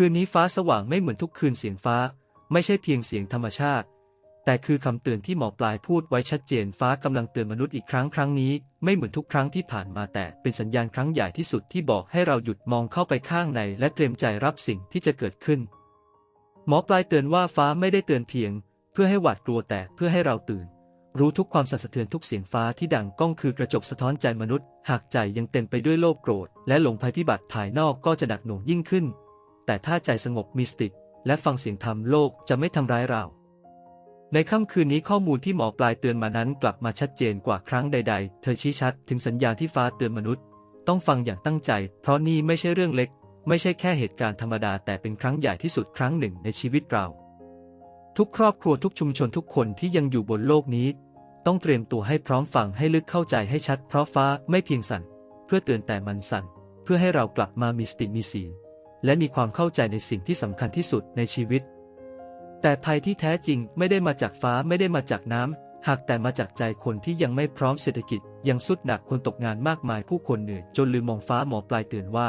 คืนนี้ฟ้าสว่างไม่เหมือนทุกคืนเสียงฟ้า ไม่ใช่เพียงเสียงธรรมชาติ แต่คือคำเตือนที่หมอปลายพูดไว้ชัดเจนฟ้ากำลังเตือนมนุษย์อีกครั้งครั้งนี้ ไม่เหมือนทุกครั้งที่ผ่านมาแต่เป็นสัญญาณครั้งใหญ่ที่สุดที่บอกให้เราหยุดมองเข้าไปข้างใน และเตรียมใจรับสิ่งที่จะเกิดขึ้น หมอปลายเตือนว่าฟ้าไม่ได้เตือนเพียง เพื่อให้หวาดกลัวแต่เพื่อให้เราตื่น รู้ทุกความสั่นสะเทือนทุกเสียงฟ้าที่ดังก้องคือกระจกสะท้อนใจมนุษย์ หากใจยังเต็มไปด้วยโลภโกรธ และหลงภัยพิบัติภายนอกก็จะหนักหน่วงยิ่งขึ้น แต่ถ้าใจสงบมีสติและฟังเสียงธรรมโลกจะไม่ทำร้ายเรา ในค่ำคืนนี้ข้อมูลที่หมอปลายเตือนมานั้นกลับมาชัดเจนกว่าครั้งใด ๆ เธอชี้ชัดถึงสัญญาณที่ฟ้าเตือนมนุษย์ ต้องฟังอย่างตั้งใจ เพราะนี่ไม่ใช่เรื่องเล็ก ไม่ใช่แค่เหตุการณ์ธรรมดาแต่เป็นครั้งใหญ่ที่สุดครั้งหนึ่งในชีวิตเรา ทุกครอบครัวทุกชุมชนทุกคนที่ยังอยู่บนโลกนี้ ต้องเตรียมตัวให้พร้อมฟังให้ลึกเข้าใจให้ชัด เพราะฟ้าไม่เพียงสั่นเพื่อเตือนแต่มันสั่นเพื่อให้เรากลับมามีสติมีศีล และมีความเข้าใจในสิ่งที่สำคัญที่สุดในชีวิต แต่ภัยที่แท้จริงไม่ได้มาจากฟ้าไม่ได้มาจากน้ำหากแต่มาจากใจคนที่ยังไม่พร้อมเศรษฐกิจ ยังสุดหนักคนตกงานมากมายผู้คนเหนื่อยจนลืมมองฟ้าหมอปลายเตือนว่า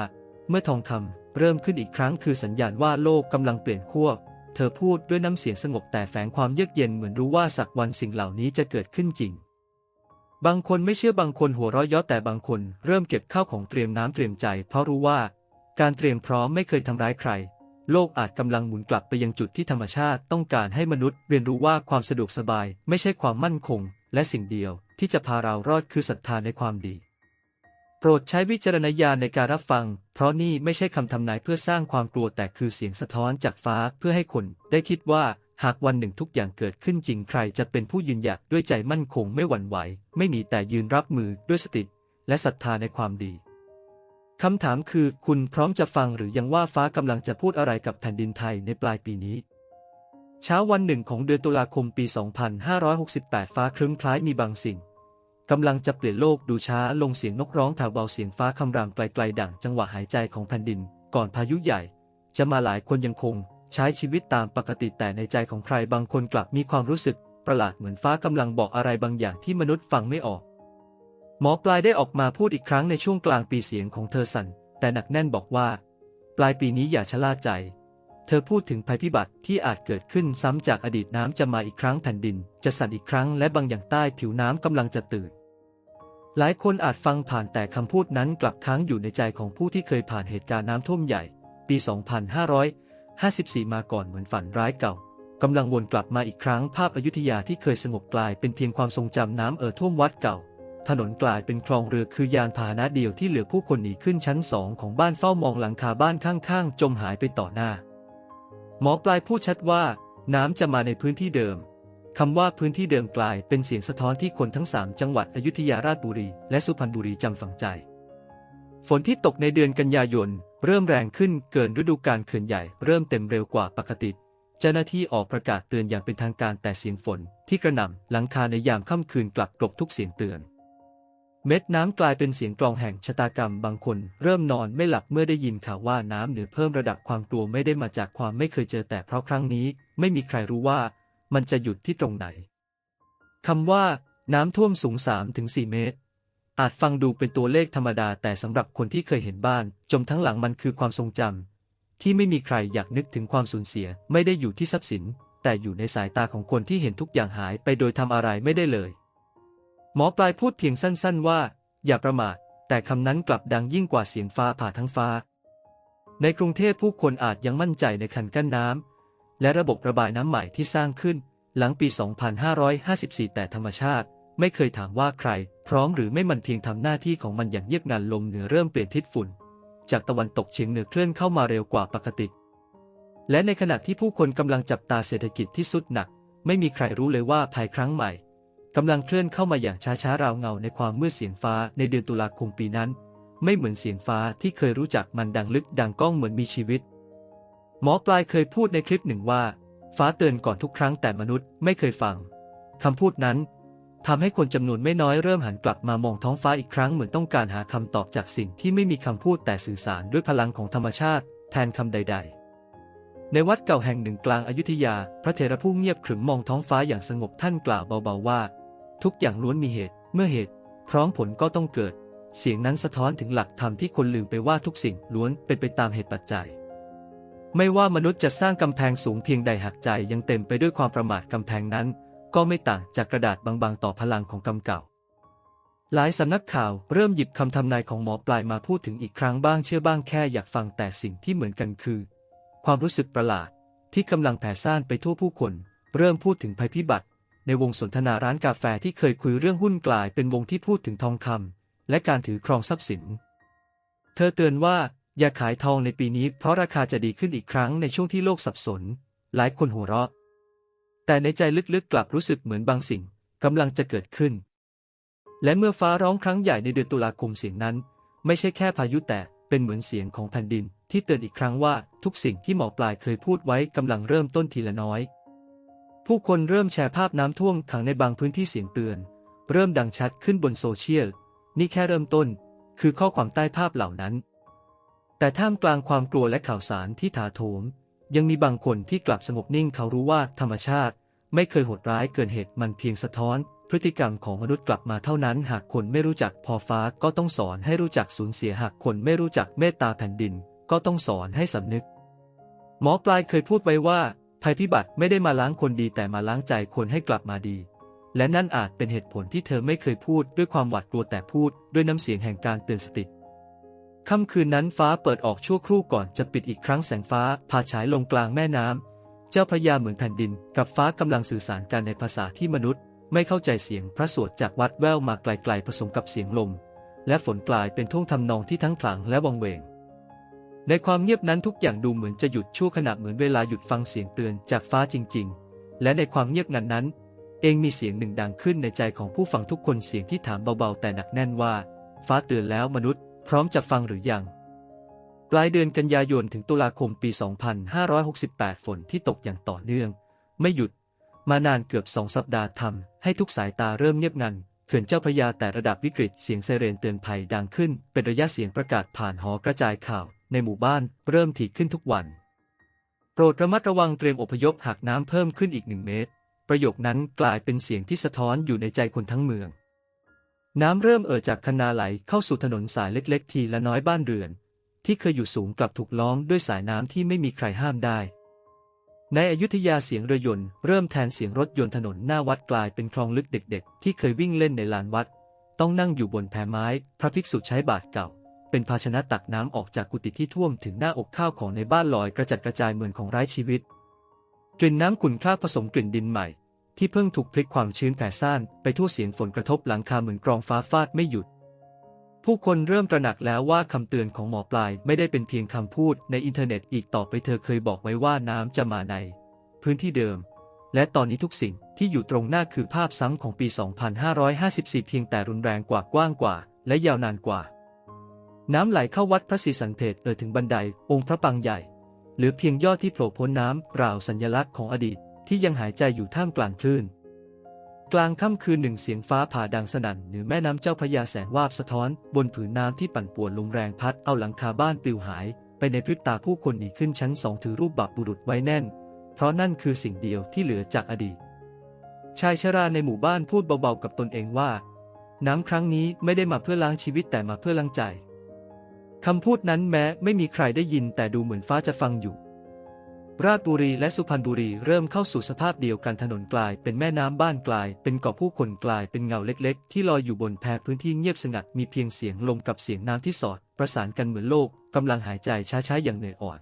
เมื่อทองคำเริ่มขึ้นอีกครั้งคือสัญญาณว่าโลกกำลังเปลี่ยนขั้วเธอพูดด้วยน้ำเสียงสงบแต่แฝงความเยือกเย็นเหมือนรู้ว่าสักวันสิ่งเหล่านี้จะเกิดขึ้นจริงบางคนไม่เชื่อบางคนหัวเราะยาะแต่บางคนเริ่มเก็บข้าวของเตรียมน้ำเตรียมใจเพราะรู้ว่า การเตรียมพร้อมไม่เคยทำร้ายใคร โลกอาจกำลังหมุนกลับไปยังจุดที่ธรรมชาติต้องการให้มนุษย์เรียนรู้ว่าความสะดวกสบายไม่ใช่ความมั่นคง และสิ่งเดียวที่จะพาเรารอดคือศรัทธาในความดี โปรดใช้วิจารณญาณในการรับฟัง เพราะนี่ไม่ใช่คำทำนายเพื่อสร้างความกลัวแต่คือเสียงสะท้อนจากฟ้าเพื่อให้คนได้คิดว่าหากวันหนึ่งทุกอย่างเกิดขึ้นจริงใครจะเป็นผู้ยืนหยัดด้วยใจมั่นคงไม่หวั่นไหว ไม่หนีแต่ยืนรับมือด้วยสติ และศรัทธาในความดี คำถามคือคุณพร้อมจะฟังหรือยังว่าฟ้ากำลังจะพูดอะไรกับแผ่นดินไทยในปลายปีนี้ เช้าวันหนึ่งของเดือนตุลาคมปี 2568 ฟ้าครึ้มคล้ายมีบางสิ่งกำลังจะเปลี่ยนโลกดูช้าลงเสียงนกร้องแผ่วเบาเสียงฟ้าคำรามไกลๆดั่งจังหวะหายใจของแผ่นดิน ก่อนพายุใหญ่ จะมาหลายคนยังคง ใช้ชีวิตตามปกติแต่ในใจของใครบางคนกลับมีความรู้สึก ประหลาดเหมือนฟ้ากำลังบอกอะไรบางอย่างที่มนุษย์ฟังไม่ออก หมอปลายได้ออกมาพูดอีกครั้งในช่วงกลางปีเสียงของเธอสั่น แต่หนักแน่นบอกว่า ปลายปีนี้อย่าชะล่าใจ เธอพูดถึงภัยพิบัติที่อาจเกิดขึ้นซ้ำจากอดีตน้ำจะมาอีกครั้งแผ่นดิน จะสั่นอีกครั้งและบางอย่างใต้ผิวน้ำกำลังจะตื่น หลายคนอาจฟังผ่านแต่คำพูดนั้นกลับค้างอยู่ในใจของผู้ที่เคยผ่านเหตุการณ์น้ำท่วมใหญ่ ปี 2554 มาก่อนเหมือนฝันร้ายเก่ากำลังวนกลับมาอีกครั้งภาพอยุธยาที่เคยสงบกลายเป็นเพียงความทรงจำน้ำเอ่อท่วมวัดเก่า ถนนกลายเป็นคลองเรือคือยานพาหนะเดียวที่เหลือผู้คนหนีขึ้นชั้นสองของบ้านเฝ้ามองหลังคาบ้านข้างๆ จมหายไปต่อหน้า หมอปลายพูดชัดว่า น้ำจะมาในพื้นที่เดิมคำว่าพื้นที่เดิมกลายเป็นเสียงสะท้อนที่คนทั้งสามจังหวัดอยุธยาราชบุรี และสุพรรณบุรีจำฝังใจ ฝนที่ตกในเดือนกันยายน เริ่มแรงขึ้นเกินฤดูกาลเขื่อนใหญ่เริ่มเต็มเร็วกว่าปกติ เจ้าหน้าที่ออกประกาศเตือนอย่างเป็นทางการแต่เสียงฝน ที่กระหน่ำหลังคาในยามค่ำคืนกลับกลบทุกเสียงเตือน เม็ดน้ำกลายเป็นเสียงกลองแห่งชะตากรรมบางคน เริ่มนอนไม่หลับเมื่อได้ยินข่าวว่าน้ำเหนือเพิ่มระดับความกลัวไม่ได้มาจากความไม่เคยเจอแต่เพราะครั้งนี้ ไม่มีใครรู้ว่า มันจะหยุดที่ตรงไหนคำว่า น้ำท่วมสูง 3-4 เมตร อาจฟังดูเป็นตัวเลขธรรมดาแต่สำหรับคนที่เคยเห็นบ้าน จมทั้งหลังมันคือความทรงจำที่ไม่มีใครอยากนึกถึงความสูญเสีย ไม่ได้อยู่ที่ทรัพย์สิน แต่อยู่ในสายตาของคนที่เห็นทุกอย่างหายไปโดยทำอะไรไม่ได้เลย หมอปลายพูดเพียงสั้นๆว่า อย่าประมาท แต่คำนั้นกลับดังยิ่งกว่าเสียงฟ้าผ่าทั้งฟ้า ในกรุงเทพผู้คนอาจยังมั่นใจในคันกั้นน้ำและระบบระบายน้ำใหม่ที่สร้างขึ้น หลังปี 2554 แต่ธรรมชาติ ไม่เคยถามว่าใคร พร้อมหรือไม่มันเพียงทำหน้าที่ของมันอย่างเงียบงันลมเหนือเริ่มเปลี่ยนทิศฝุ่น จากตะวันตกเฉียงเหนือเคลื่อนเข้ามาเร็วกว่าปกติ และในขณะที่ผู้คนกำลังจับตาเศรษฐกิจที่สุดหนัก ไม่มีใครรู้เลยว่าภัยครั้งใหม่ กำลังเคลื่อนเข้ามาอย่างช้าๆราวเงาในความมืดเสียงฟ้าในเดือนตุลาคมปีนั้น ไม่เหมือนเสียงฟ้าที่เคยรู้จักมันดังลึกดังก้องเหมือนมีชีวิต หมอปลายเคยพูดในคลิปหนึ่งว่า ฟ้าเตือนก่อนทุกครั้งแต่มนุษย์ไม่เคยฟังคำพูดนั้นทำให้คนจำนวนไม่น้อยเริ่มหันกลับมามองท้องฟ้าอีกครั้งเหมือนต้องการหาคำตอบจากสิ่งที่ไม่มีคำพูดแต่สื่อสารด้วยพลังของธรรมชาติ แทนคำใด ๆ ในวัดเก่าแห่งหนึ่งกลางอายุทยา พระเถระผู้เงียบขรึมมองท้องฟ้าอย่างสงบท่านกล่าวเบาๆว่า ทุกอย่างล้วนมีเหตุ เมื่อเหตุ พร้อมผลก็ต้องเกิด เสียงนั้นสะท้อนถึงหลักธรรมที่คนลืมไปว่าทุกสิ่งล้วนเป็นไปตามเหตุปัจจัย ไม่ว่ามนุษย์จะสร้างกำแพงสูงเพียงใดหากใจยังเต็มไปด้วยความประมาทกำแพงนั้น ก็ไม่ต่างจากกระดาษบางๆ ต่อพลังของกำเก่าหลายสำนักข่าวเริ่มหยิบคำทำนายของหมอปลายมาพูดถึงอีกครั้งบ้างเชื่อบ้างแค่อยากฟังแต่สิ่งที่เหมือนกันคือ ความรู้สึกประหลาด ที่กำลังแผ่ซ่านไปทั่วผู้คน เริ่มพูดถึงภัยพิบัติ ในวงสนทนาร้านกาแฟที่เคยคุยเรื่องหุ้นกลายเป็นวงที่พูดถึงทองคำและการถือครองทรัพย์สิน เธอเตือนว่าอย่าขายทองในปีนี้เพราะราคาจะดีขึ้นอีกครั้งในช่วงที่โลกสับสน หลายคนหัวเราะ แต่ในใจลึกๆกลับรู้สึกเหมือนบางสิ่งกำลังจะเกิดขึ้น และเมื่อฟ้าร้องครั้งใหญ่ในเดือนตุลาคมเสียงนั้น ไม่ใช่แค่พายุแต่เป็นเหมือนเสียงของแผ่นดินที่เตือนอีกครั้งว่าทุกสิ่งที่หมอปลายเคยพูดไว้กำลังเริ่มต้นทีละน้อย ผู้คนเริ่มแชร์ภาพน้ำท่วมขังในบางพื้นที่เสียงเตือน เริ่มดังชัดขึ้นบนโซเชียล นี่แค่เริ่มต้น คือข้อความใต้ภาพเหล่านั้น แต่ท่ามกลางความกลัวและข่าวสารที่ถาโถม ยังมีบางคนที่กลับสงบนิ่งเขารู้ว่าธรรมชาติ ไม่เคยโหดร้ายเกินเหตุมันเพียงสะท้อน พฤติกรรมของมนุษย์กลับมาเท่านั้น หากคนไม่รู้จักพอฟ้าก็ต้องสอนให้รู้จักสูญเสียหากคนไม่รู้จักเมตตาแผ่นดิน ก็ต้องสอนให้สำนึก หมอปลายเคยพูดไว้ว่า ภัยพิบัติไม่ได้มาล้างคนดีแต่มาล้างใจคนให้กลับมาดี และนั่นอาจเป็นเหตุผลที่เธอไม่เคยพูดด้วยความหวาดกลัวแต่พูดด้วยน้ำเสียงแห่งการเตือนสติค่ำคืนนั้นฟ้าเปิดออกชั่วครู่ก่อนจะปิดอีกครั้งแสงฟ้าพาฉายลงกลางแม่น้ำเจ้าพระยาเหมือนแผ่นดิน กับฟ้ากำลังสื่อสารกันในภาษาที่มนุษย์ ไม่เข้าใจเสียงพระสวดจากวัดแววมาไกลๆผสมกับเสียงลม และฝนกลายเป็นท่วงทำนองที่ทั้งขลังและวังเวง ในความเงียบนั้นทุกอย่างดูเหมือนจะหยุดชั่วขณะเหมือนเวลาหยุดฟังเสียงเตือนจากฟ้าจริง ๆ และในความเงียบงันนั้น เองมีเสียงหนึ่งดังขึ้นในใจของผู้ฟังทุกคนเสียงที่ถามเบาๆ แต่หนักแน่นว่า ฟ้าเตือนแล้วมนุษย์ พร้อมจะฟังหรือยัง ปลายเดือนกันยายนถึงตุลาคมปี 2568 ฝนที่ตกอย่างต่อเนื่อง ไม่หยุด มานานเกือบสองสัปดาห์ทำให้ทุกสายตาเริ่มเงียบงันเขื่อนเจ้าพระยาแต่ระดับวิกฤตเสียงไซเรนเตือนภัยดังขึ้น เป็นระยะเสียงประกาศผ่านหอกระจายข่าว ในหมู่บ้านเริ่มถี่ขึ้นทุกวัน โปรดระมัดระวังเตรียมอพยพหากน้ำเพิ่มขึ้นอีกหนึ่งเมตร ประโยคนั้นกลายเป็นเสียงที่สะท้อนอยู่ในใจคนทั้งเมือง น้ำเริ่มเอ่อจากคันนาไหลเข้าสู่ถนนสายเล็ก ๆ ทีละน้อยบ้านเรือน ที่เคยอยู่สูงกลับถูกล้อมด้วยสายน้ำที่ไม่มีใครห้ามได้ในอยุธยาเสียงเรือยนต์เริ่มแทนเสียงรถยนต์ถนนหน้าวัดกลายเป็นคลองลึกเด็กๆ ที่เคยวิ่งเล่นในลานวัด ต้องนั่งอยู่บนแพไม้ พระภิกษุใช้บาตรเก่า เป็นภาชนะตักน้ำออกจากกุฏิที่ท่วมถึงหน้าอกข้าวของในบ้านลอยกระจัดกระจายเหมือนของไร้ชีวิต กลิ่นน้ำขุ่นคล้าผสมกลิ่นดินใหม่ ที่เพิ่งถูกพลิกความชื้นแผ่ซ่านไปทั่วเสียงฝนกระทบหลังคาเหมือนกรองฟ้าฟาดไม่หยุด ผู้คนเริ่มตระหนักแล้วว่าคำเตือนของหมอปลายไม่ได้เป็นเพียงคำพูดในอินเทอร์เน็ตอีกต่อไปเธอเคยบอกไว้ว่าน้ำจะมาใน พื้นที่เดิม และตอนนี้ทุกสิ่งที่อยู่ตรงหน้าคือภาพซ้ำของปี 2554 เพียงแต่รุนแรงกว่ากว้างกว่า และยาวนานกว่า น้ำไหลเข้าวัดพระศรีสันเพชเอ่อถึงบันไดองค์พระปังใหญ่เหลือเพียงยอดที่โผล่พ้นน้ำราวสัญลักษณ์ของอดีตที่ยังหายใจอยู่ท่ามกลางคลื่น กลางค่ำคืนหนึ่งเสียงฟ้าผ่าดังสนั่นเหนือแม่น้ำเจ้าพระยาแสงวาบสะท้อน บนผืนน้ำที่ปั่นป่วนลมแรงพัดเอาหลังคาบ้านปลิวหาย ไปในพริบตาผู้คนหนีขึ้นชั้นสองถือรูปบับบุรุษไว้แน่น เพราะนั่นคือสิ่งเดียวที่เหลือจากอดีต ชายชราในหมู่บ้านพูดเบาๆกับตนเองว่า น้ำครั้งนี้ไม่ได้มาเพื่อล้างชีวิตแต่มาเพื่อล้างใจ คำพูดนั้นแม้ไม่มีใครได้ยินแต่ดูเหมือนฟ้าจะฟังอยู่ ราชบุรีและสุพรรณบุรีเริ่มเข้าสู่สภาพเดียวกันถนนกลายเป็นแม่น้ำบ้านกลาย เป็นเกาะผู้คนกลายเป็นเงาเล็กๆ ที่ลอยอยู่บนแพพื้นที่เงียบสงัดมีเพียงเสียงลมกับเสียงน้ำที่สอด ประสานกันเหมือนโลกกำลังหายใจช้าๆอย่างเหนื่อยอ่อน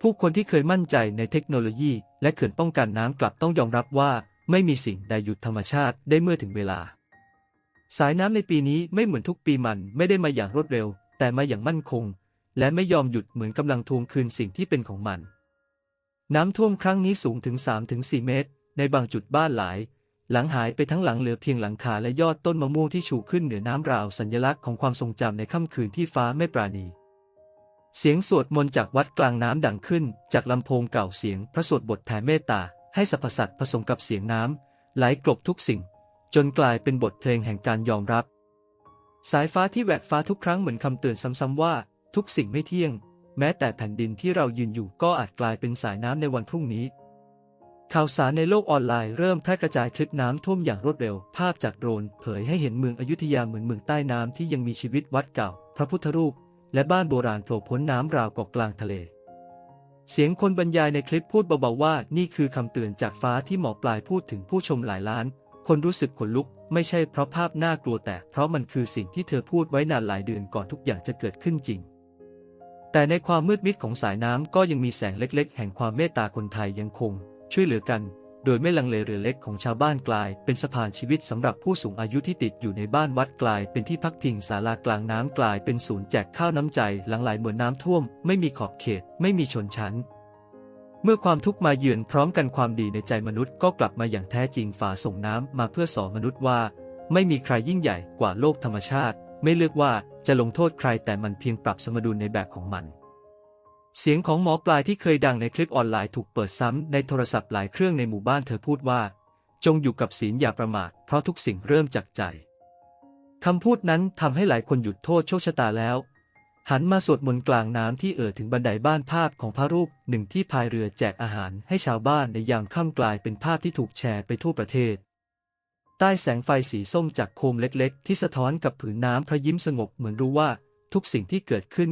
ผู้คนที่เคยมั่นใจในเทคโนโลยี และเขื่อนป้องกันน้ำกลับต้องยอมรับว่า ไม่มีสิ่งใดหยุดธรรมชาติได้เมื่อถึงเวลา สายน้ำในปีนี้ไม่เหมือนทุกปีมันไม่ได้มาอย่างรวดเร็ว แต่มาอย่างมั่นคง และไม่ยอมหยุดเหมือนกำลังทวงคืนสิ่งที่เป็นของมัน น้ำท่วมครั้งนี้สูงถึง 3-4 เมตร ในบางจุดบ้านหลาย หลังหายไปทั้งหลังเหลือเพียงหลังคาและยอดต้นมะม่วงที่ชูขึ้นเหนือน้ำราวสัญลักษณ์ของความทรงจำในค่ำคืนที่ฟ้าไม่ปราณี เสียงสวดมนต์จากวัดกลางน้ำดังขึ้น จากลำโพงเก่าเสียง พระสวดบทแผ่เมตตาให้สรรพสัตว์ผสมกับเสียงน้ำไหลกลบทุกสิ่ง จนกลายเป็นบทเพลงแห่งการยอมรับ สายฟ้าที่แหวกฟ้าทุกครั้งเหมือนคำเตือนซ้ำๆว่า ทุกสิ่งไม่เที่ยง แม้แต่แผ่นดินที่เรายืนอยู่ก็อาจกลายเป็นสายน้ำในวันพรุ่งนี้ ข่าวสารในโลกออนไลน์เริ่มแพร่กระจายคลิปน้ำท่วมอย่างรวดเร็ว ภาพจากโดรนเผยให้เห็นเมืองอยุธยาเหมือนเมืองใต้น้ำที่ยังมีชีวิตวัดเก่า พระพุทธรูป และบ้านโบราณโผล่พ้นน้ำราวเกาะกลางทะเล เสียงคนบรรยายในคลิปพูดเบาๆว่า นี่คือคำเตือนจากฟ้าที่หมอปลายพูดถึงผู้ชมหลายล้าน คนรู้สึกขนลุก ไม่ใช่เพราะภาพน่ากลัวแต่เพราะมันคือสิ่งที่เธอพูดไว้นานหลายเดือนก่อนทุกอย่างจะเกิดขึ้นจริง แต่ในความมืดมิดของสายน้ำก็ยังมีแสงเล็ก ๆ แห่งความเมตตาคนไทยยังคง ช่วยเหลือกัน โดยไม่ลังเลเรือเล็กของชาวบ้านกลาย เป็นสะพานชีวิตสำหรับผู้สูงอายุที่ติดอยู่ในบ้านวัดกลาย เป็นที่พักพิงศาลากลางน้ำกลาย เป็นศูนย์แจกข้าวน้ำใจหลังไหลเหมือนน้ำท่วม ไม่มีขอบเขต ไม่มีชนชั้น เมื่อความทุกข์มาเยือนพร้อมกันความดีในใจมนุษย์ก็กลับมาอย่างแท้จริงฝ่าส่งน้ำมาเพื่อสอนมนุษย์ว่า ไม่มีใครยิ่งใหญ่กว่าโลกธรรมชาติ ไม่เลือกว่าจะลงโทษใครแต่มันเพียงปรับสมดุลในแบบของมัน เสียงของหมอปลายที่เคยดังในคลิปออนไลน์ถูกเปิดซ้ำในโทรศัพท์หลายเครื่องในหมู่บ้านเธอพูดว่า จงอยู่กับศีลอย่าประมาทเพราะทุกสิ่งเริ่มจากใจคำพูดนั้นทำให้หลายคนหยุดโทษโชคชะตาแล้ว หันมาสวดมนต์กลางน้ำที่เอ่อถึงบันไดบ้านภาพของพระรูปหนึ่งที่พายเรือแจกอาหารให้ชาวบ้านในยามค่ำกลายเป็นภาพที่ถูกแชร์ไปทั่วประเทศ ใต้แสงไฟสีส้มจากโคมเล็กๆ ที่สะท้อนกับผืนน้ำพระยิ้มสงบเหมือนรู้ว่า ทุกสิ่งที่เกิดขึ้น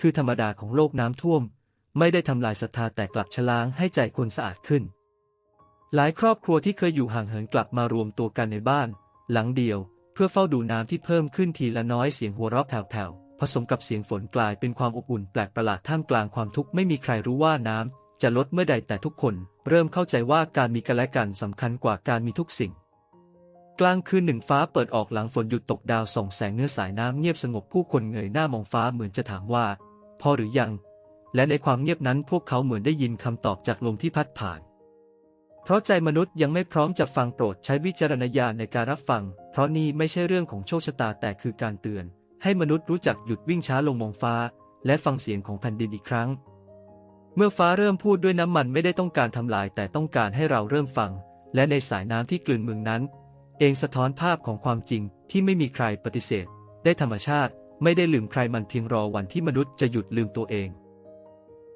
คือธรรมดาของโลกน้ำท่วม ไม่ได้ทำลายศรัทธาแต่กลับชล้างให้ใจคนสะอาดขึ้น หลายครอบครัวที่เคยอยู่ห่างเหินกลับมารวมตัวกันในบ้าน หลังเดียว เพื่อเฝ้าดูน้ำที่เพิ่มขึ้นทีละน้อยเสียงหัวเราะแผ่วๆ ผสมกับเสียงฝนกลายเป็นความอบอุ่นแปลกประหลาดท่ามกลางความทุกข์ไม่มีใครรู้ว่าน้ำจะลดเมื่อใดแต่ทุกคน เริ่มเข้าใจว่าการมีกันและกันสำคัญกว่าการมีทุกสิ่ง กลางคืนหนึ่งฟ้าเปิดออกหลังฝนหยุดตกดาวส่องแสงเนื้อสายน้ำเงียบสงบผู้คนเงยหน้ามองฟ้าเหมือนจะถามว่า พอหรือยัง และในความเงียบนั้นพวกเขาเหมือนได้ยินคำตอบจากลมที่พัดผ่านเพราะใจมนุษย์ยังไม่พร้อมจะฟังโปรดใช้วิจารณญาณในการรับฟัง เพราะนี่ไม่ใช่เรื่องของโชคชะตาแต่คือการเตือน ให้มนุษย์รู้จักหยุดวิ่งช้าลงมองฟ้า และฟังเสียงของแผ่นดินอีกครั้ง เมื่อฟ้าเริ่มพูดด้วยน้ำมันไม่ได้ต้องการทำลาย แต่ต้องการให้เราเริ่มฟัง และในสายน้ำที่กลืนเมืองนั้น เองสะท้อนภาพของความจริงที่ไม่มีใครปฏิเสธ ได้ธรรมชาติไม่ได้ลืมใครมันเพียงรอวันที่มนุษย์จะหยุดลืมตัวเอง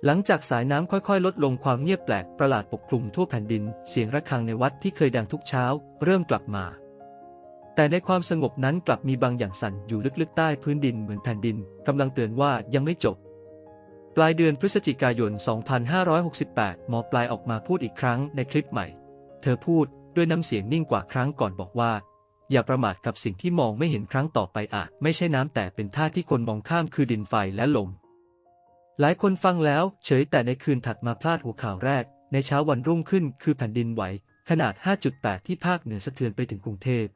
หลังจากสายน้ำค่อยๆ ลดลงความเงียบแปลกประหลาดปกคลุมทั่วแผ่นดิน เสียงระฆังในวัดที่เคยดังทุกเช้า เริ่มกลับมา แต่ในความสงบนั้นกลับมีบางอย่างสั่นอยู่ลึกๆใต้พื้นดินเหมือนแผ่นดินกำลังเตือนว่ายังไม่จบ ปลายเดือนพฤศจิกายน 2568 หมอปลายออกมาพูดอีกครั้งในคลิปใหม่ เธอพูดด้วยน้ำเสียงนิ่งกว่าครั้งก่อนบอกว่า อย่าประมาทกับสิ่งที่มองไม่เห็นครั้งต่อไปอาจไม่ใช่น้ำแต่เป็นท่าที่คนมองข้ามคือดินไฟและลม หลายคนฟังแล้วเฉยแต่ในคืนถัดมาพลาดหัวข่าวแรก ในเช้าวันรุ่งขึ้นคือแผ่นดินไหวขนาด 5.8 ที่ภาคเหนือสะเทือนไปถึงกรุงเทพ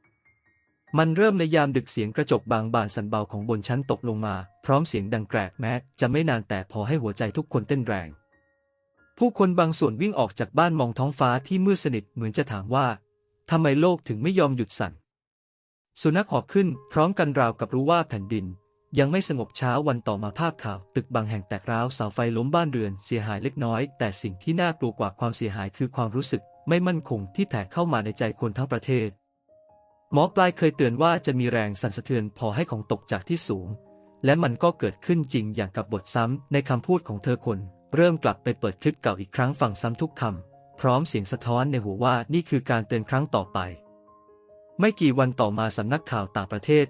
มันเริ่มในยามดึกเสียงกระจกบางบานสั่นเบาของบนชั้นตกลงมา พร้อมเสียงดังแกรกแม้จะไม่นานแต่พอให้หัวใจทุกคนเต้นแรง ผู้คนบางส่วนวิ่งออกจากบ้านมองท้องฟ้าที่มืดสนิทเหมือนจะถามว่าทำไมโลกถึงไม่ยอมหยุดสั่น สุนัขหอกขึ้นพร้อมกันราวกับรู้ว่าแผ่นดิน ยังไม่สงบเช้าวันต่อมาภาพข่าว ตึกบางแห่งแตกร้าวเสาไฟล้มบ้านเรือนเสียหายเล็กน้อย แต่สิ่งที่น่ากลัวกว่าความเสียหายคือความรู้สึกไม่มั่นคงที่แผ่เข้ามาในใจคนทั้งประเทศ หมอปลายเคยเตือนว่าจะมีแรงสั่นสะเทือนพอให้ของตกจากที่สูง และมันก็เกิดขึ้นจริงอย่างกับบทซ้ำในคำพูดของเธอคน เริ่มกลับไปเปิดคลิปเก่าอีกครั้งฟังซ้ำทุกคำพร้อมเสียงสะท้อนในหัวว่านี่คือการเตือนครั้งต่อไป ไม่กี่วันต่อมาสำนักข่าวต่างประเทศ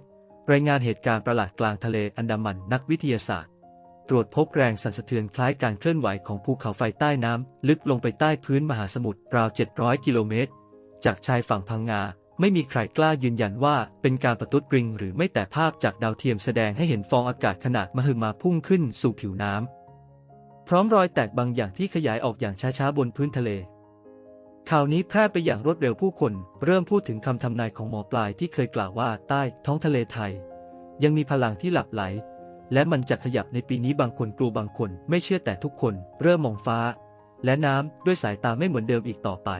รายงานเหตุการณ์ประหลาดกลางทะเลอันดามันนักวิทยาศาสตร์ ตรวจพบแรงสั่นสะเทือนคล้ายการเคลื่อนไหวของภูเขาไฟใต้น้ำลึกลงไปใต้พื้นมหาสมุทรราว 700 กิโลเมตร จากชายฝั่งพังงา ไม่มีใครกล้ายืนยันว่าเป็นการประทุษริงหรือไม่แต่ภาพจากดาวเทียมแสดงให้เห็นฟองอากาศขนาดมหึมาพุ่งขึ้นสู่ผิวน้ำ พร้อมรอยแตกบางอย่างที่ขยายออกอย่างช้าๆบนพื้นทะเล ข่าวนี้แพร่ไปอย่างรวดเร็วผู้คนเริ่มพูดถึงคำทำนายของหมอปลายที่เคยกล่าวว่าใต้ท้องทะเลไทย ยังมีพลังที่หลับไหล และมันจะขยับในปีนี้บางคนกลัวบางคน ไม่เชื่อแต่ทุกคน เริ่มมองฟ้า และน้ำด้วยสายตาไม่เหมือนเดิมอีกต่อไป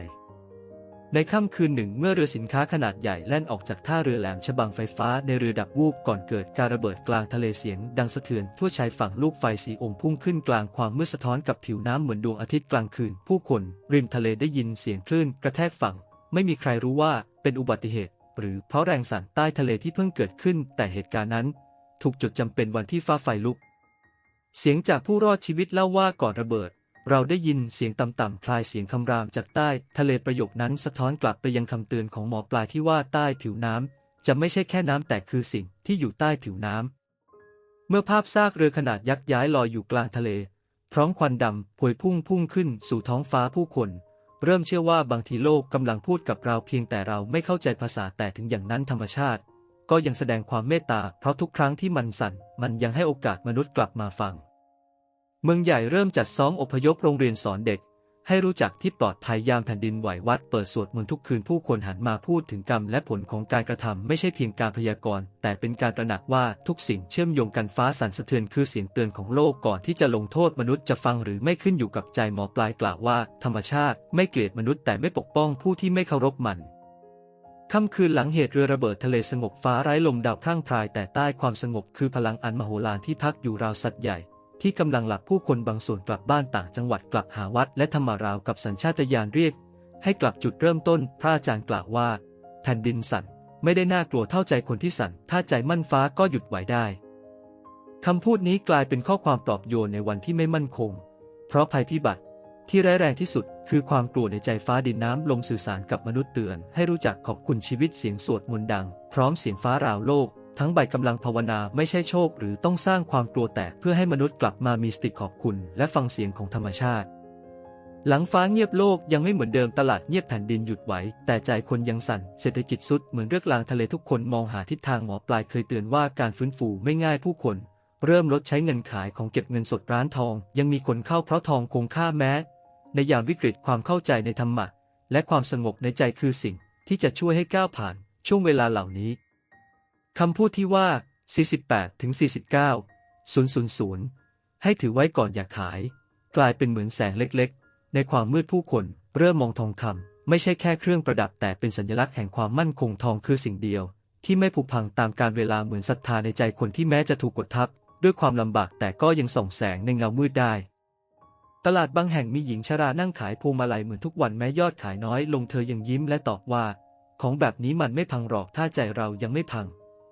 ในค่ำคืนหนึ่งเมื่อเรือสินค้าขนาดใหญ่แล่นออกจากท่าเรือแหลมฉบังไฟฟ้าในเรือดับวูบก่อนเกิดการระเบิดกลางทะเลเสียง ดังสะเทือนทั่วชายฝั่งลูกไฟสีอมพุ่งขึ้นกลางความมืดสะท้อนกับผิวน้ำเหมือนดวงอาทิตย์กลางคืน ผู้คน ริมทะเลได้ยินเสียงคลื่นกระแทกฝั่ง ไม่มีใครรู้ว่าเป็นอุบัติเหตุ หรือเพราะแรงสั่นใต้ทะเลที่เพิ่งเกิดขึ้น แต่เหตุการณ์นั้น ถูกจดจำเป็นวันที่ฟ้าไฟลุก เสียงจากผู้รอดชีวิตเล่าว่าก่อนระเบิด เราได้ยินเสียงต่ำๆคลายเสียงคำรามจากใต้ ทะเลประโยคนั้นสะท้อนกลับไปยังคำเตือนของหมอปลาที่ว่าใต้ผิวน้ำจะไม่ใช่แค่น้ำแต่คือสิ่งที่อยู่ใต้ผิวน้ำเมื่อภาพซากเรือขนาดยักษ์ย้ายลอยอยู่กลางทะเล พร้อมควันดำพวยพุ่งพุ่งขึ้นสู่ท้องฟ้าผู้คน เริ่มเชื่อว่าบางทีโลกกำลังพูดกับเราเพียงแต่เราไม่เข้าใจภาษาแต่ถึงอย่างนั้นธรรมชาติ ก็ยังแสดงความเมตตาเพราะทุกครั้งที่มันสั่นมันยังให้โอกาสมนุษย์กลับมาฟัง เมืองใหญ่เริ่มจัดซ้อมอพยพโรงเรียนสอนเด็ก ให้รู้จักที่ปลอดภัยยามแผ่นดินไหววัดเปิดสวดมนต์ทุกคืนผู้คนหันมาพูดถึงกรรมและผลของการกระทำไม่ใช่เพียงการพยากรณ์ แต่เป็นการตระหนักว่าทุกสิ่งเชื่อมโยงกันฟ้าสั่นสะเทือนคือเสียงเตือนของโลกก่อนที่จะลงโทษมนุษย์จะฟังหรือไม่ขึ้นอยู่กับใจหมอปลายกล่าวว่า ธรรมชาติไม่เกลียดมนุษย์แต่ไม่ปกป้องผู้ที่ไม่เคารพมันค่ำคืนหลังเหตุเรือระเบิดทะเลสงบฟ้าไร้ลมดาวพร่างพรายแต่ใต้ความสงบคือพลังอันมโหฬารที่พักอยู่ราวสัตว์ใหญ่ ที่กำลังหลับผู้คนบางส่วนกลับบ้านต่างจังหวัดกลับหาวัดและธรรมาราวกับสัญชาตญาณเรียก ให้กลับจุดเริ่มต้น พระอาจารย์กล่าวว่าแผ่นดินสั่นไม่ได้น่ากลัวเท่าใจคนที่สั่น ถ้าใจมั่นฟ้าก็หยุดไหวได้คำพูดนี้กลายเป็นข้อความปลอบโยนในวันที่ไม่มั่นคง เพราะภัยพิบัติที่ร้ายแรงที่สุด คือความกลัวในใจฟ้าดินน้ำลมสื่อสารกับมนุษย์เตือน ให้รู้จักขอบคุณชีวิตเสียงสวดมนต์ดัง พร้อมเสียงฟ้าราวโลก ทั้งใบกำลังภาวนาไม่ใช่โชค หรือต้องสร้างความกลัวแต่เพื่อให้มนุษย์กลับมามีสติขอบคุณ และฟังเสียงของธรรมชาติ หลังฟ้าเงียบโลกยังไม่เหมือนเดิมตลาดเงียบแผ่นดินหยุดไหว แต่ใจคนยังสั่น เศรษฐกิจสุดเหมือนเรือกลางทะเลทุกคนมองหาทิศทางหมอปลายเคยเตือนว่าการฟื้นฟูไม่ง่ายผู้คน เริ่มลดใช้เงินขายของเก็บเงินสดร้านทอง ยังมีคนเข้าเพราะทองคงค่าแม้ ในยามวิกฤตความเข้าใจในธรรมะและความสงบในใจคือสิ่ง ที่จะช่วยให้ก้าวผ่าน ช่วงเวลาเหล่านี้ คำพูดที่ว่า 48ถึง49 000 ให้ถือไว้ก่อนอย่าขาย กลายเป็นเหมือนแสงเล็กๆ ในความมืดผู้คน เริ่มมองทองคำไม่ใช่แค่เครื่องประดับแต่เป็นสัญลักษณ์แห่งความมั่นคงทองคือสิ่งเดียว ที่ไม่ผุพังตามการเวลาเหมือนศรัทธาในใจคนที่แม้จะถูกกดทับ ด้วยความลำบากแต่ก็ยังส่องแสงในเงามืดได้ตลาดบางแห่งมีหญิงชรานั่งขายพวงมาลัยเหมือนทุกวันแม้ยอดขายน้อยลงเธอยังยิ้มและตอบว่า ของแบบนี้มันไม่พังหรอกถ้าใจเรายังไม่พัง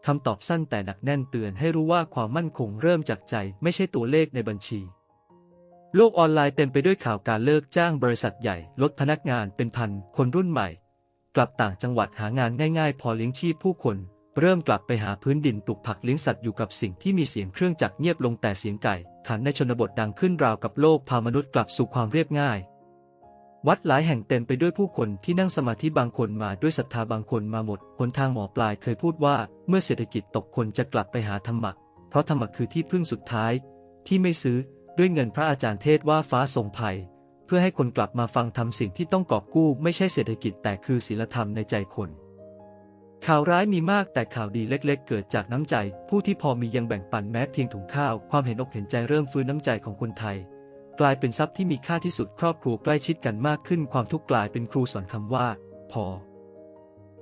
คำตอบสั้นแต่หนักแน่นเตือนให้รู้ว่าความมั่นคงเริ่มจากใจไม่ใช่ตัวเลขในบัญชี โลกออนไลน์เต็มไปด้วยข่าวการเลิกจ้างบริษัทใหญ่ ลดพนักงานเป็นพัน คนรุ่นใหม่ กลับต่างจังหวัดหางานง่ายๆ พอเลี้ยงชีพผู้คน เริ่มกลับไปหาพื้นดินปลูกผักเลี้ยงสัตว์อยู่กับสิ่งที่มีเสียงเครื่องจักรเงียบลงแต่เสียงไก่ขันในชนบทดังขึ้นราวกับโลกพามนุษย์กลับสู่ความเรียบง่าย วัดหลายแห่งเต็มไปด้วยผู้คนที่นั่งสมาธิบางคนมาด้วยศรัทธาบางคนมาหมดหนทางหมอปลายเคยพูดว่า เมื่อเศรษฐกิจตกคนจะกลับไปหาธรรมะ เพราะธรรมะคือที่พึ่งสุดท้าย ที่ไม่ซื้อด้วยเงินพระอาจารย์เทศว่าฟ้าส่งภัย เพื่อให้คนกลับมาฟังทำสิ่งที่ต้องกอบกู้ไม่ใช่เศรษฐกิจแต่คือศีลธรรมในใจคน ข่าวร้ายมีมากแต่ข่าวดีเล็ก ๆ เกิดจากน้ำใจ ผู้ที่พอมียังแบ่งปันแม้เพียงถุงข้าวความเห็นอกเห็นใจเริ่มฟื้นน้ำใจของคนไทย กลายเป็นทรัพย์ที่มีค่าที่สุดครอบครัวใกล้ชิดกันมากขึ้นความทุกข์กลายเป็นครูสอนคำว่า พอ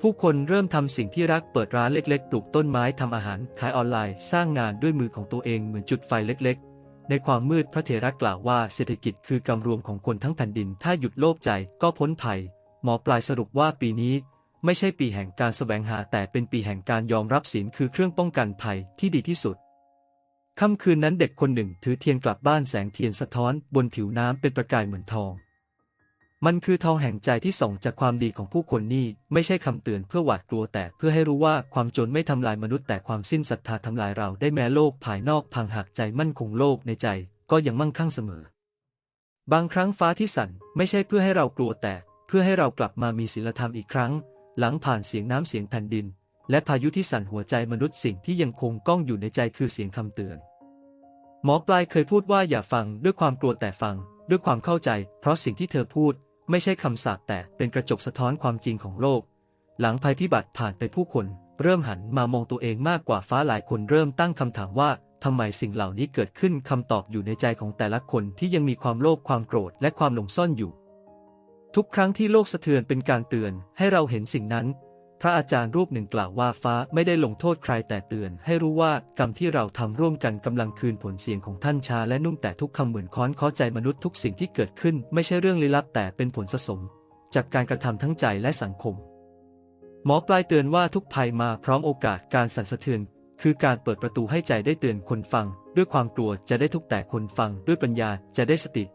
ผู้คนเริ่มทำสิ่งที่รักเปิดร้านเล็กๆ ปลูกต้นไม้ทำอาหาร ขายออนไลน์ สร้างงานด้วยมือของตัวเองเหมือนจุดไฟเล็กๆ ในความมืดพระเถระกล่าวว่าเศรษฐกิจคือกำรวมของคนทั้งแผ่นดิน ถ้าหยุดโลภใจก็พ้นภัย หมอปลายสรุปว่าปีนี้ไม่ใช่ปีแห่งการแสวงหาแต่เป็นปีแห่งการยอมรับศีลคือเครื่องป้องกันภัยที่ดีที่สุด ค่ำคืนนั้นเด็กคนหนึ่งถือเทียนกลับบ้านแสงเทียนสะท้อนบนผิวน้ำเป็นประกายเหมือนทอง มันคือทองแห่งใจที่ส่องจากความดีของผู้คนนี่ไม่ใช่คำเตือนเพื่อหวาดกลัวแต่เพื่อให้รู้ว่าความจนไม่ทำลายมนุษย์แต่ความสิ้นศรัทธาทำลายเราได้แม้โลกภายนอกพังหักใจมั่นคงโลกในใจก็ยังมั่งคั่งเสมอ บางครั้งฟ้าที่สั่นไม่ใช่เพื่อให้เรากลัวแต่เพื่อให้เรากลับมามีศีลธรรมอีกครั้ง หลังผ่านเสียงน้ำเสียงแผ่นดิน และพายุที่สั่นหัวใจมนุษย์สิ่งที่ยังคงก้องอยู่ในใจคือเสียงคำเตือน หมอปลายเคยพูดว่าอย่าฟังด้วยความกลัวแต่ฟัง ด้วยความเข้าใจ เพราะสิ่งที่เธอพูด ไม่ใช่คำสาปแต่เป็นกระจกสะท้อนความจริงของโลก หลังภัยพิบัติผ่านไปผู้คน เริ่มหันมามองตัวเองมากกว่าฟ้าหลายคนเริ่มตั้งคำถามว่าทำไมสิ่งเหล่านี้เกิดขึ้นคำตอบอยู่ในใจของแต่ละคนที่ยังมีความโลภความโกรธและความหลงซ่อนอยู่ ทุกครั้งที่โลกสะเทือนเป็นการเตือนให้เราเห็นสิ่งนั้น ระอาจารย์รูปหนึ่งกล่าวว่าฟ้าไม่ได้ลงโทษใครแต่เตือน ให้รู้ว่ากรรมที่เราทำร่วมกันกำลังคืนผลเสียงของท่านชาและนุ่มแต่ทุกคำเหมือนค้อนเคอใจมนุษย์ทุกสิ่งที่เกิดขึ้น ไม่ใช่เรื่องลี้ลับแต่เป็นผลสะสม จากการกระทำทั้งใจและสังคม หมอปลายเตือนว่าทุกภัยมาพร้อมโอกาสการสั่นสะเทือน คือการเปิดประตูให้ใจได้เตือนคนฟัง ด้วยความกลัวจะได้ทุกแต่คนฟังด้วยปัญญาจะได้สติ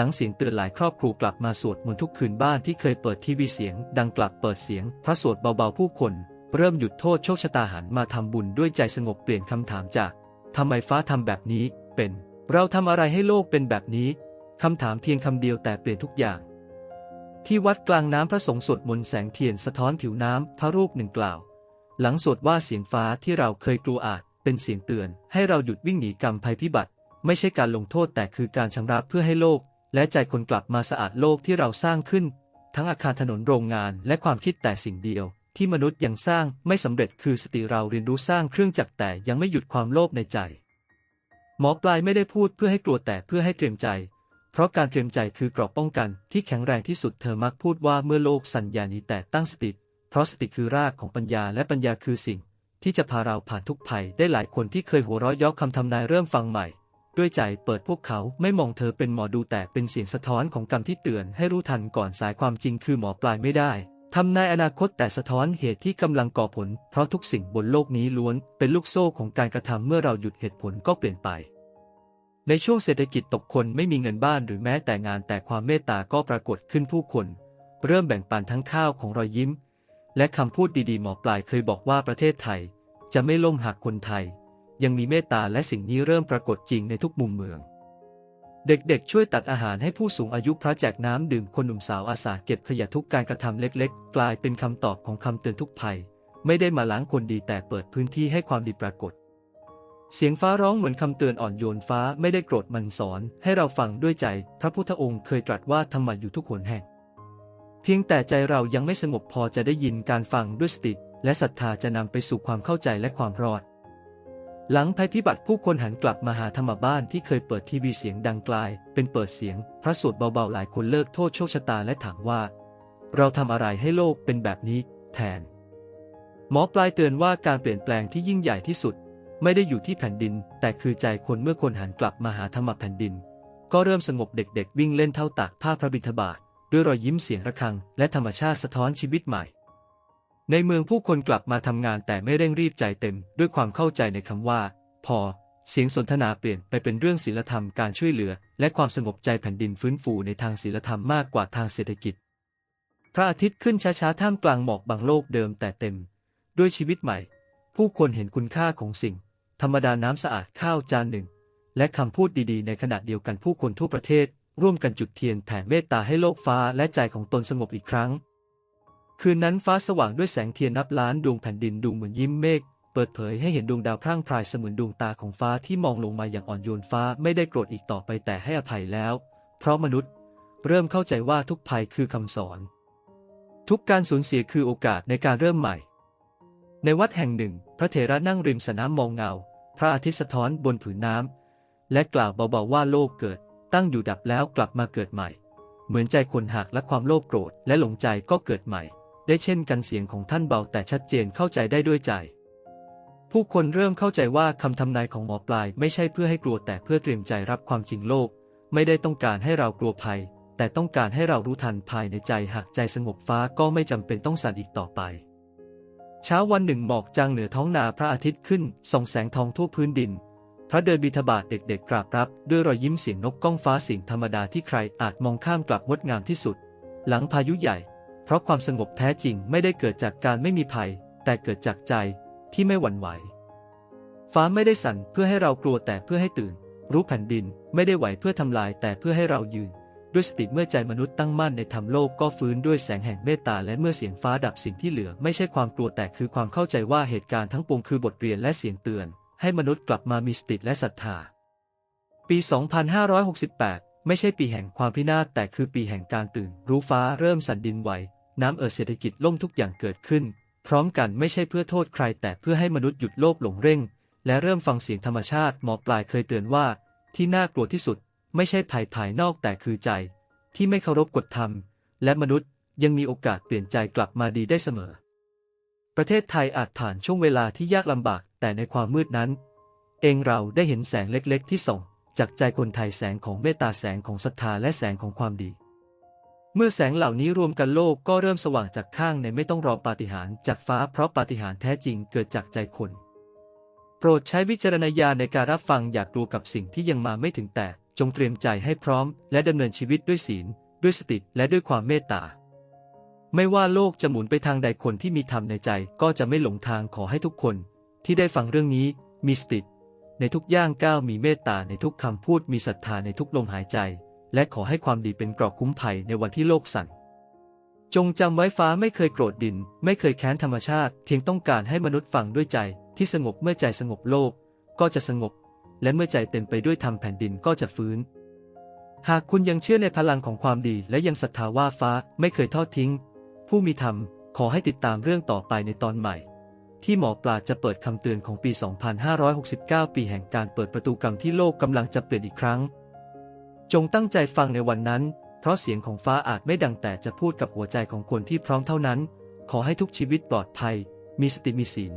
หลังเสียงเตือนหลายครอบครัวกลับมาสวดมนต์ทุกคืนบ้านที่เคยเปิดทีวีเสียง ดังกลับเปิดเสียง พระสวดเบาๆผู้คน เริ่มหยุดโทษโชคชะตาหันมาทำบุญด้วยใจสงบเปลี่ยนคำถามจากทำไมฟ้าทำแบบนี้เป็น เราทำอะไรให้โลกเป็นแบบนี้คำถามเพียงคำเดียวแต่เปลี่ยนทุกอย่าง ที่วัดกลางน้ำพระสงฆ์สวดมนต์แสงเทียนสะท้อนผิวน้ำพระรูปหนึ่งกล่าว หลังสวดว่าเสียงฟ้าที่เราเคยกลัวอาจเป็นเสียงเตือน ให้เราหยุดวิ่งหนีกรรมภัยพิบัติ ไม่ใช่การลงโทษแต่คือการชำระเพื่อให้โลก และใจคนกลับมาสะอาดโลกที่เราสร้างขึ้น ทั้งอาคารถนนโรงงานและความคิดแต่สิ่งเดียว ที่มนุษย์ยังสร้างไม่สำเร็จคือสติเราเรียนรู้สร้างเครื่องจักรแต่ยังไม่หยุดความโลภในใจ หมอปลายไม่ได้พูดเพื่อให้กลัวแต่เพื่อให้เตรียมใจ เพราะการเตรียมใจคือกรอบป้องกันที่แข็งแรงที่สุดเธอมักพูดว่าเมื่อโลกสัญญานี้แต่ตั้งสติเพราะสติคือรากของปัญญาและปัญญาคือสิ่ง ที่จะพาเราผ่านทุกภัยได้หลายคนที่เคยหัวเราะยาะคำทำนายเริ่มฟังใหม่ ด้วยใจเปิดพวกเขาไม่มองเธอเป็นหมอดูแต่เป็นเสียงสะท้อนของกรรมที่เตือนให้รู้ทันก่อนสายความจริงคือหมอปลายไม่ได้ทำนายอนาคตแต่สะท้อนเหตุที่กำลังก่อผล เพราะทุกสิ่งบนโลกนี้ล้วน เป็นลูกโซ่ของการกระทำเมื่อเราหยุดเหตุผลก็เปลี่ยนไป ในช่วงเศรษฐกิจตกคนไม่มีเงินบ้านหรือแม้แต่งานแต่ความเมตตาก็ปรากฏขึ้นผู้คน เริ่มแบ่งปันทั้งข้าวของรอยยิ้ม และคำพูดดีๆหมอปลายเคยบอกว่าประเทศไทย จะไม่ล่มหากคนไทย ยังมีเมตตาและสิ่งนี้เริ่มปรากฏจริงในทุกมุมเมือง เด็กๆ ช่วยตักอาหารให้ผู้สูงอายุพระแจกน้ำดื่มคนหนุ่มสาวอาสาเก็บขยะทุกการกระทำเล็กๆ กลายเป็นคำตอบของคำเตือนทุกภัย ไม่ได้มาล้างคนดีแต่เปิดพื้นที่ให้ความดีปรากฏ เสียงฟ้าร้องเหมือนคำเตือนอ่อนโยนฟ้าไม่ได้โกรธมันสอน ให้เราฟังด้วยใจ พระพุทธองค์เคยตรัสว่าธรรมะอยู่ทุกหนแห่ง เพียงแต่ใจเรายังไม่สงบพอจะได้ยินการฟังด้วยสติและศรัทธาจะนำไปสู่ความเข้าใจและความรอด หลังภัยพิบัติผู้คนหันกลับมาหาธรรมบ้านที่เคยเปิดทีวีเสียงดังไกลาย เป็นเปิดเสียง พระสวดเบาๆหลายคนเลิกโทษโชคชะตาและถามว่า เราทำอะไรให้โลกเป็นแบบนี้ แทน หมอปลายเตือนว่าการเปลี่ยนแปลงที่ยิ่งใหญ่ที่สุด ไม่ได้อยู่ที่แผ่นดิน แต่คือใจคนเมื่อคนหันกลับมาหาธรรมแผ่นดิน ก็เริ่มสงบเด็กๆ วิ่งเล่นเท่าตากผ้าพระบิณฑบาตด้วยรอยยิ้มเสียงระฆัง และธรรมชาติสะท้อนชีวิตใหม่ ในเมืองผู้คนกลับมาทำงานแต่ไม่เร่งรีบใจเต็ม ด้วยความเข้าใจในคำว่า พอ เสียงสนทนาเปลี่ยนไปเป็นเรื่องศีลธรรมการช่วยเหลือ และความสงบใจแผ่นดินฟื้นฟูในทางศีลธรรมมากกว่าทางเศรษฐกิจ พระอาทิตย์ขึ้นช้าๆท่ามกลางหมอกบางโลกเดิมแต่เต็ม ด้วยชีวิตใหม่ ผู้คนเห็นคุณค่าของสิ่ง ธรรมดาน้ำสะอาดข้าวจานหนึ่ง และคำพูดดีๆ ในขณะเดียวกันผู้คนทั่วประเทศ ร่วมกันจุดเทียนแผ่เมตตาให้โลกฟ้าและใจของตนสงบอีกครั้ง คืนนั้นฟ้าสว่างด้วยแสงเทียนนับล้านดวงแผ่นดินดูเหมือนยิ้มเมฆเปิดเผยให้เห็นดวงดาวพร่างพรายเสมือนดวงตาของฟ้าที่มองลงมาอย่างอ่อนโยนฟ้าไม่ได้โกรธอีกต่อไปแต่ให้อภัยแล้ว เพราะมนุษย์เริ่มเข้าใจว่าทุกภัยคือคำสอน ทุกการสูญเสียคือโอกาสในการเริ่มใหม่ ในวัดแห่งหนึ่ง พระเถระนั่งริมสระน้ำมองเงา พระอาทิตย์สะท้อนบนผืนน้ำและกล่าวเบาๆว่าโลกเกิด ตั้งอยู่ดับแล้วกลับมาเกิดใหม่ เหมือนใจคนหักและความโลภโกรธและหลงใจก็เกิดใหม่ ได้เช่นกันเสียงของท่านเบาแต่ชัดเจนเข้าใจได้ด้วยใจ ผู้คนเริ่มเข้าใจว่าคำทำนายของหมอปลายไม่ใช่เพื่อให้กลัวแต่เพื่อเตรียมใจรับความจริงโลก ไม่ได้ต้องการให้เรากลัวภัย แต่ต้องการให้เรารู้ทันภายในใจหากใจสงบฟ้าก็ไม่จำเป็นต้องสั่นอีกต่อไป เช้าวันหนึ่งหมอกจางเหนือท้องนาพระอาทิตย์ขึ้นส่องแสงทองทั่วพื้นดินพระเดินบิณฑบาตเด็กๆกราบรับ ด้วยรอยยิ้มเสียงนกก้องฟ้าสิ่งธรรมดาที่ใครอาจมองข้ามกลับงดงามที่สุด หลังพายุใหญ่ เพราะความสงบแท้จริงไม่ได้เกิดจากการไม่มีภัย แต่เกิดจากใจที่ไม่หวั่นไหว ฟ้าไม่ได้สั่นเพื่อให้เรากลัวแต่เพื่อให้ตื่น รู้แผ่นดินไม่ได้ไหวเพื่อทำลายแต่เพื่อให้เรายืน ด้วยสติเมื่อใจมนุษย์ตั้งมั่นในธรรมโลกก็ฟื้นด้วยแสงแห่งเมตตาและเมื่อเสียงฟ้าดับสิ่งที่เหลือ ไม่ใช่ความกลัวแต่คือความเข้าใจว่าเหตุการณ์ทั้งปวงคือบทเรียนและเสียงเตือน ให้มนุษย์กลับมามีสติและศรัทธา ปี 2568 ไม่ใช่ปีแห่งความพินาศแต่คือปีแห่งการตื่น รู้ฟ้าเริ่มสั่นดินไหว น้ำเอ่อเศรษฐกิจล่มทุกอย่างเกิดขึ้น พร้อมกันไม่ใช่เพื่อโทษใคร แต่เพื่อให้มนุษย์หยุดโลภหลงเร่ง และเริ่มฟังเสียงธรรมชาติหมอปลายเคยเตือนว่า ที่น่ากลัวที่สุด ไม่ใช่ภายภายนอกแต่คือใจ ที่ไม่เคารพกฎธรรม และมนุษย์ยังมีโอกาสเปลี่ยนใจกลับมาดีได้เสมอ ประเทศไทยอาจผ่านช่วงเวลาที่ยากลำบากแต่ในความมืดนั้น เองเราได้เห็นแสงเล็กๆ ที่ส่องจากใจคนไทยแสงของเมตตาแสงของศรัทธาและแสงของความดี เมื่อแสงเหล่านี้รวมกันโลกก็เริ่มสว่างจากข้างในไม่ต้องรอปาฏิหาริย์จากฟ้าเพราะปาฏิหาริย์แท้จริงเกิดจากใจคน โปรดใช้วิจารณญาณในการรับฟังอยากลัวกับสิ่งที่ยังมาไม่ถึงแต่จงเตรียมใจให้พร้อม และดำเนินชีวิตด้วยศีล ด้วยสติและด้วยความเมตตา ไม่ว่าโลกจะหมุนไปทางใดคนที่มีธรรมในใจก็จะไม่หลงทางขอให้ทุกคน ที่ได้ฟังเรื่องนี้มีสติในทุกย่างก้าวมีเมตตาในทุกคำพูดมีศรัทธาในทุกลมหายใจ และขอให้ความดีเป็นเกราะคุ้มภัยในวันที่โลกสั่น จงจำไว้ฟ้าไม่เคยโกรธดิน ไม่เคยแค้นธรรมชาติ เพียงต้องการให้มนุษย์ฟังด้วยใจที่สงบเมื่อใจสงบโลก ก็จะสงบ และเมื่อใจเต็มไปด้วยธรรมแผ่นดินก็จะฟื้น หากคุณยังเชื่อในพลังของความดีและยังศรัทธาว่าฟ้าไม่เคยทอดทิ้ง ผู้มีธรรมขอให้ติดตามเรื่องต่อไปในตอนใหม่ ที่หมอปลาจะเปิดคำเตือนของปี 2569 ปีแห่งการเปิดประตูกรรมที่โลกกำลังจะเปลี่ยนอีกครั้ง จงตั้งใจฟังในวันนั้น เพราะเสียงของฟ้าอาจไม่ดังแต่จะพูดกับหัวใจของคนที่พร้อมเท่านั้น ขอให้ทุกชีวิตปลอดภัย มีสติมีศีล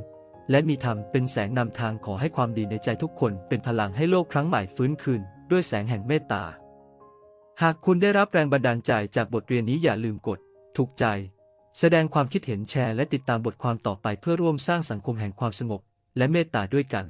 และมีธรรมเป็นแสงนำทางขอให้ความดีในใจทุกคนเป็นพลังให้โลกครั้งใหม่ฟื้นคืน ด้วยแสงแห่งเมตตา หากคุณได้รับแรงบันดาลใจจากบทเรียนนี้อย่าลืมกด ถูกใจ แสดงความคิดเห็นแชร์และติดตามบทความต่อไปเพื่อร่วมสร้างสังคมแห่งความสงบ และเมตตาด้วยกัน